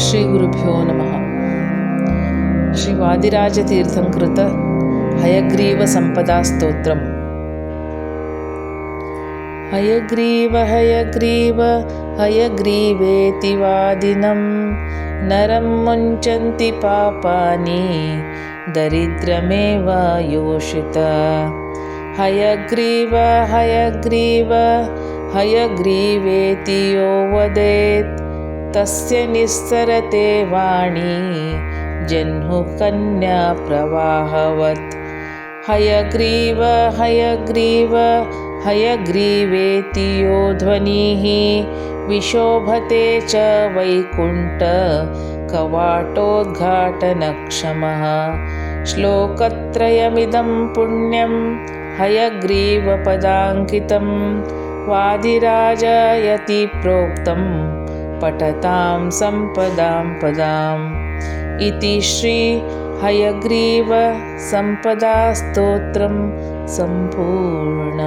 श्रीगुरुभ्यो नमः। श्रीवादिराजतीर्थं कृत हयग्रीवसम्पदास्तोत्रम्। हयग्रीव हयग्रीव हयग्रीवेति वादिनं। नरं मुञ्चन्ति पापानि दरिद्रमेव योषित। हयग्रीव हयग्रीव हयग्रीवेति यो वदेत् तस्य निस्सरते वाणी जह्नुकन्याप्रवाहवत् हयग्रीव हयग्रीव हयग्रीवेति यो ध्वनिः विशोभते च वैकुण्ठकवाटोद्घाटनक्षमः श्लोकत्रयमिदं पुण्यं हयग्रीवपदाङ्कितं वादिराजयति प्रोक्तं पठतां सम्पदां पदाम् इति श्रीहयग्रीवसम्पदास्तोत्रं सम्पूर्णम्